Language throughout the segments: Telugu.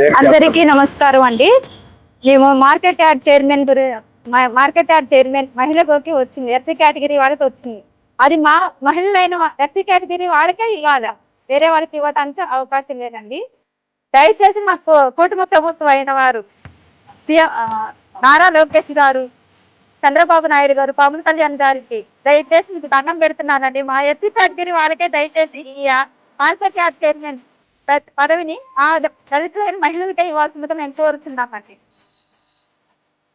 అందరికీ నమస్కారం అండి. మేము మార్కెట్ యార్డ్ చైర్మన్ మా- మార్కెట్ యార్డ్ చైర్మన్ మహిళకి వచ్చింది. ఎస్సీ కేటగిరీ వాళ్ళకి వచ్చింది. అది మా మహిళలైన ఎస్సీ కేటగిరీ వాళ్ళకే ఇవ్వాలి? వేరే వాళ్ళకి ఇవ్వడానికి అవకాశం లేదండి. దయచేసి మాకు కుటుంబ ప్రభుత్వం అయిన వారు నారా లోకేష్ గారు చంద్రబాబు నాయుడు గారు పవన్ కళ్యాణ్ గారికి దయచేసి మీకు దండం పెడుతున్నానండి. మా ఎస్సీ కేటగిరీ వాళ్ళకే దయచేసి ఈ మార్కెట్ యార్డ్ చైర్మన్ పదవిని ఆ దళితులైన మహిళలకే ఇవ్వాల్సిందిగా మేము కోరుచున్నామండి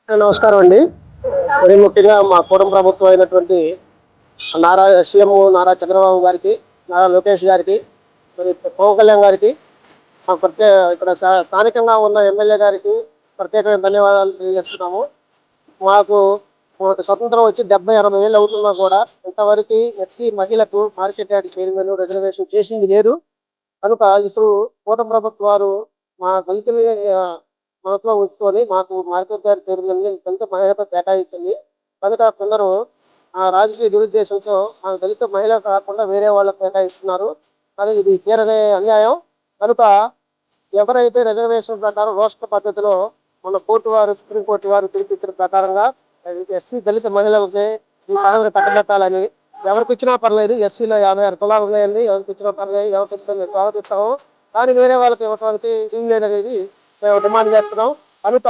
నమస్కారం అండి. మరి ముఖ్యంగా మా కూటమి ప్రభుత్వం అయినటువంటి నారా సీఎం నారా చంద్రబాబు గారికి నారా లోకేష్ గారికి మరి పవన్ కళ్యాణ్ గారికి మా ప్రత్యేక ఇక్కడ స్థానికంగా ఉన్న ఎమ్మెల్యే గారికి ప్రత్యేకమైన ధన్యవాదాలు తెలియజేస్తున్నాము. మాకు మనకు స్వతంత్రం వచ్చి డెబ్బై అరవై ఏళ్ళు అవుతున్నా కూడా ఇంతవరకు ఎస్సీ మహిళకు మార్కెట్ యార్డ్ చైర్మన్ రిజర్వేషన్ చేసింది లేదు. కనుక ఇప్పుడు కూట ప్రభుత్వ వారు మా దళితులు మనసులో ఉంచుకొని మాకు మార్కెట్ గారి దళిత మహిళతో కేటాయించింది. కనుక కొందరు ఆ రాజకీయ దురుద్దేశంతో ఆ దళిత మహిళ కాకుండా వేరే వాళ్ళకు కేటాయిస్తున్నారు. కానీ ఇది తీరనే అన్యాయం. కనుక ఎవరైతే రిజర్వేషన్ ప్రకారం రాష్ట్ర పద్ధతిలో మన కోర్టు వారు సుప్రీంకోర్టు వారు తీర్పిచ్చిన ప్రకారంగా ఎస్సీ దళిత మహిళలకి ఈ పదవిని కట్టబెట్టాలని ఎవరికి ఇచ్చినా పర్లేదు ఎస్సీలో యాభై ఆరు కులాలు ఉన్నాయండి ఎవరికి ఇచ్చినా పర్లేదు ఎవరికి ఇచ్చినా మేము స్వాగతిస్తాము. కానీ వేరే వాళ్ళకి ఇవ్వడానికి ఏం లేదనేది మేము డిమాండ్ చేస్తున్నాం. కనుక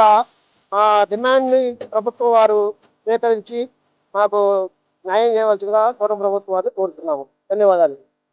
మా డిమాండ్ని ప్రభుత్వం వారు స్వీకరించి మాకు న్యాయం చేయవలసిందిగా పూర్వ ప్రభుత్వం వారిని కోరుతున్నాము. ధన్యవాదాలు.